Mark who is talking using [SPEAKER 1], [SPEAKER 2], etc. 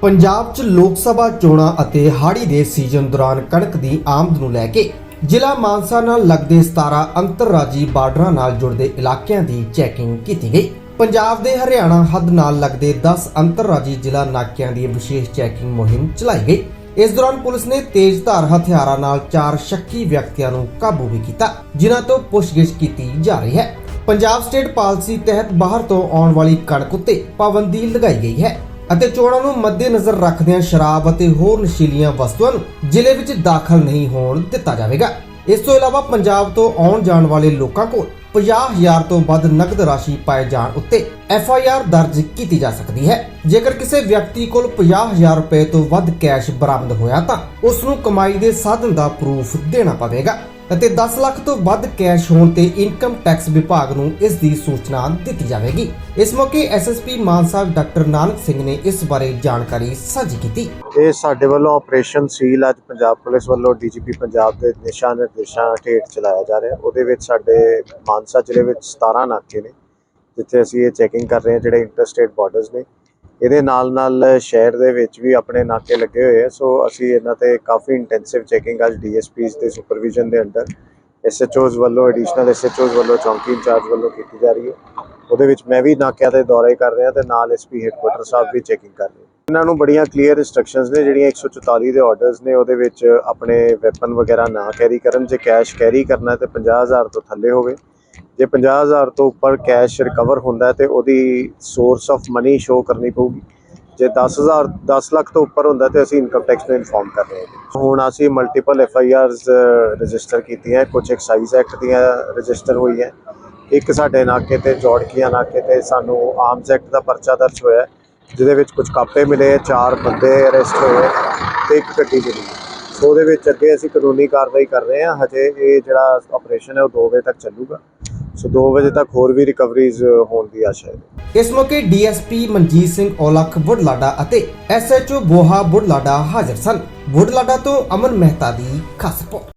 [SPEAKER 1] ਪੰਜਾਬ 'ਚ ਲੋਕ ਸਭਾ ਚੋਣਾਂ ਅਤੇ ਹਾੜੀ ਦੇ ਸੀਜ਼ਨ ਦੌਰਾਨ ਕਣਕ ਦੀ ਆਮਦ ਨੂੰ ਲੈ ਕੇ ਜ਼ਿਲ੍ਹਾ ਮਾਨਸਾ ਨਾਲ ਲੱਗਦੇ 17 ਅੰਤਰਰਾਜੀ ਬਾਰਡਰਾਂ ਨਾਲ ਜੁੜਦੇ ਇਲਾਕਿਆਂ ਦੀ ਚੈਕਿੰਗ ਕੀਤੀ ਗਈ। ਪੰਜਾਬ ਦੇ ਹਰਿਆਣਾ ਹੱਦ ਨਾਲ ਲੱਗਦੇ 10 ਅੰਤਰਰਾਜੀ ਜ਼ਿਲ੍ਹਾ ਨਾਕਿਆਂ ਦੀ ਵਿਸ਼ੇਸ਼ ਚੈਕਿੰਗ ਮੁਹਿੰਮ ਚਲਾਈ ਗਈ। ਇਸ ਦੌਰਾਨ ਪੁਲਿਸ ਨੇ ਤੇਜ਼ਧਾਰ ਹਥਿਆਰਾਂ ਨਾਲ ਚਾਰ ਸ਼ੱਕੀ ਵਿਅਕਤੀਆਂ ਨੂੰ ਕਾਬੂ ਵੀ ਕੀਤਾ, ਜਿਨ੍ਹਾਂ ਤੋਂ ਪੁੱਛਗਿੱਛ ਕੀਤੀ ਜਾ ਰਹੀ ਹੈ। ਪੰਜਾਬ ਸਟੇਟ ਪਾਲਿਸੀ ਤਹਿਤ ਬਾਹਰ ਤੋਂ ਆਉਣ ਵਾਲੀ ਕਣਕ ਉੱਤੇ ਪਾਬੰਦੀ ਲਗਾਈ ਗਈ ਹੈ। ਅਤੇ ਚੋਣਾਂ ਨੂੰ ਮੱਦੇਨਜ਼ਰ ਰੱਖਦਿਆਂ ਸ਼ਰਾਬ ਅਤੇ ਹੋਰ ਨਸ਼ੀਲੀਆਂ ਵਸਤੂਆਂ ਨੂੰ ਜ਼ਿਲ੍ਹੇ ਵਿੱਚ ਦਾਖਲ ਨਹੀਂ ਹੋਣ ਦਿੱਤਾ ਜਾਵੇਗਾ। ਇਸ ਤੋਂ ਇਲਾਵਾ ਪੰਜਾਬ ਤੋਂ ਆਉਣ ਜਾਣ ਵਾਲੇ ਲੋਕਾਂ ਕੋਲ 50000 ਤੋਂ ਵੱਧ ਨਕਦ ਰਾਸ਼ੀ ਪਾਏ ਜਾਣ ਉੱਤੇ ਐਫ ਆਈ ਆਰ ਦਰਜ ਕੀਤੀ ਜਾ ਸਕਦੀ ਹੈ। ਜੇਕਰ ਕਿਸੇ ਵਿਅਕਤੀ ਕੋਲ 50000 ਰੁਪਏ ਤੋਂ ਵੱਧ ਕੈਸ਼ ਬਰਾਮਦ ਹੋਇਆ ਤਾਂ ਉਸ ਨੂੰ ਕਮਾਈ ਦੇ ਸਾਧਨ ਦਾ ਪ੍ਰੂਫ ਦੇਣਾ ਪਵੇਗਾ। ਅਤੇ 10 ਲੱਖ ਤੋਂ ਵੱਧ ਕੈਸ਼ ਹੋਣ ਤੇ ਇਨਕਮ ਟੈਕਸ ਵਿਭਾਗ ਨੂੰ ਇਸ ਦੀ ਸੂਚਨਾ ਦਿੱਤੀ ਜਾਵੇਗੀ। ਇਸ ਮੌਕੇ ਐਸਐਸਪੀ ਮਾਨਸਾ ਡਾਕਟਰ ਨਾਨਕ ਸਿੰਘ ਨੇ ਇਸ ਬਾਰੇ ਜਾਣਕਾਰੀ ਸਾਂਝੀ ਕੀਤੀ।
[SPEAKER 2] ਇਹ ਸਾਡੇ ਵੱਲੋਂ ਆਪਰੇਸ਼ਨ ਸੀਲ ਅੱਜ ਪੰਜਾਬ ਪੁਲਿਸ ਵੱਲੋਂ ਡੀਜੀਪੀ ਪੰਜਾਬ ਦੇ ਦਿਸ਼ਾ ਨਿਰਦੇਸ਼ਾਂ ਹੇਠ ਚਲਾਇਆ ਜਾ ਰਿਹਾ। ਉਹਦੇ ਵਿੱਚ ਸਾਡੇ ਮਾਨਸਾ ਜ਼ਿਲ੍ਹੇ ਵਿੱਚ 17 ਨਾਕੇ ਨੇ, ਜਿੱਥੇ ਅਸੀਂ ਇਹ ਚੈਕਿੰਗ ਕਰ ਰਹੇ ਹਾਂ, ਜਿਹੜੇ ਇੰਟਰਸਟੇਟ ਬਾਰਡਰਸ ਨੇ। ਇਹਦੇ ਨਾਲ ਨਾਲ ਸ਼ਹਿਰ ਦੇ ਵਿੱਚ ਵੀ ਆਪਣੇ ਨਾਕੇ ਲੱਗੇ ਹੋਏ ਆ, ਸੋ ਅਸੀਂ ਇਹਨਾਂ ਤੇ ਕਾਫੀ ਇੰਟੈਂਸਿਵ ਚੈਕਿੰਗ ਅੱਜ ਡੀਐਸਪੀਸ ਦੇ ਸੁਪਰਵਿਜ਼ਨ ਦੇ ਅੰਡਰ ਐਸਐਚਓਜ਼ ਵੱਲੋਂ ਐਡੀਸ਼ਨਲ ਐਸਐਚਓਜ਼ ਵੱਲੋਂ, ਚੌਂਕੀ ਇੰਚਾਰਜ ਵੱਲੋਂ ਕੀਤੀ ਜਾ ਰਹੀ ਹੈ। ਉਹਦੇ ਵਿੱਚ ਮੈਂ ਵੀ ਨਾਕਿਆਂ ਦੇ ਦੌਰੇ ਕਰ ਰਿਹਾ ਤੇ ਨਾਲ ਐਸਪੀ ਹੈਡਕੁਆਟਰ ਸਾਹਿਬ ਵੀ ਚੈਕਿੰਗ ਕਰ ਰਹੇ ਇਹਨਾਂ ਨੂੰ ਬੜੀਆਂ ਕਲੀਅਰ ਇਨਸਟਰਕਸ਼ਨਸ ਨੇ, ਜਿਹੜੀਆਂ 144 ਦੇ ਆਰਡਰਸ ਨੇ, ਉਹਦੇ ਵਿੱਚ ਆਪਣੇ ਵੈਪਨ ਵਗੈਰਾ ਨਾ ਕੈਰੀ ਕਰਨ, ਜੇ ਕੈਸ਼ ਕੈਰੀ ਕਰਨਾ ਹੈ ਤੇ 50000 ਤੋਂ ਥੱਲੇ ਹੋਵੇ। ਜੇ 50000 ਤੋਂ ਉੱਪਰ ਕੈਸ਼ ਰਿਕਵਰ ਹੁੰਦਾ ਹੈ ਤੇ ਉਹਦੀ ਸੋਰਸ ਆਫ ਮਨੀ ਸ਼ੋ ਕਰਨੀ ਪਊਗੀ। ਜੇ 10000 10 ਲੱਖ ਤੋਂ ਉੱਪਰ ਹੁੰਦਾ ਤੇ ਅਸੀਂ ਇਨਕਮ ਟੈਕਸ ਨੂੰ ਇਨਫੋਰਮ ਕਰ ਰਹੇ ਹਾਂ। ਹੁਣ ਅਸੀਂ multiple F I Rs register ਕੀਤੀਆਂ ਕੁਝ ਐਕਸਾਈਜ਼ ਐਕਟ ਦੀਆਂ ਰਜਿਸਟਰ ਹੋਈ ਹੈ। ਇੱਕ ਸਾਡੇ ਨਾਕੇ ਤੇ, ਜੋੜਕੀਆਂ ਨਾਕੇ ਤੇ ਸਾਨੂੰ ਆਰਮਸ ਐਕਟ ਦਾ ਪਰਚਾ ਦਰਜ ਹੋਇਆ ਜਿਹਦੇ ਵਿੱਚ ਕੁਝ ਕਾਪੇ ਮਿਲੇ ਚਾਰ ਬੰਦੇ ਅਰੈਸਟ ਹੋਏ ਤੇ ਇੱਕ ਗੱਡੀ ਮਿਲੀ ਉਹਦੇ ਵਿੱਚ ਅੱਗੇ ਅਸੀਂ ਕਾਨੂੰਨੀ ਕਾਰਵਾਈ ਕਰ ਰਹੇ ਹਾਂ। ਹਜੇ ਇਹ ਜਿਹੜਾ ਆਪਰੇਸ਼ਨ ਹੈ ਉਹ 2 ਵਜੇ ਤੱਕ ਚੱਲੂਗਾ। ਸੋ 2 ਵਜੇ ਤੱਕ ਹੋਰ ਵੀ ਰਿਕਵਰੀਜ਼ ਹੋਣ ਦੀ ਆਸ਼ਾ ਹੈ।
[SPEAKER 1] ਇਸ ਮੌਕੇ ਡੀਐਸਪੀ ਮਨਜੀਤ ਸਿੰਘ ਔਲਖ ਬੁਢਲਾਡਾ ਅਤੇ ਐਸਐਚਓ ਬੋਹਾ ਬੁਢਲਾਡਾ ਹਾਜ਼ਰ ਸਨ। ਬੁਢਲਾਡਾ ਤੋਂ ਅਮਨ ਮਹਿਤਾ ਦੀ ਖਾਸ ਰਿਪੋਰਟ।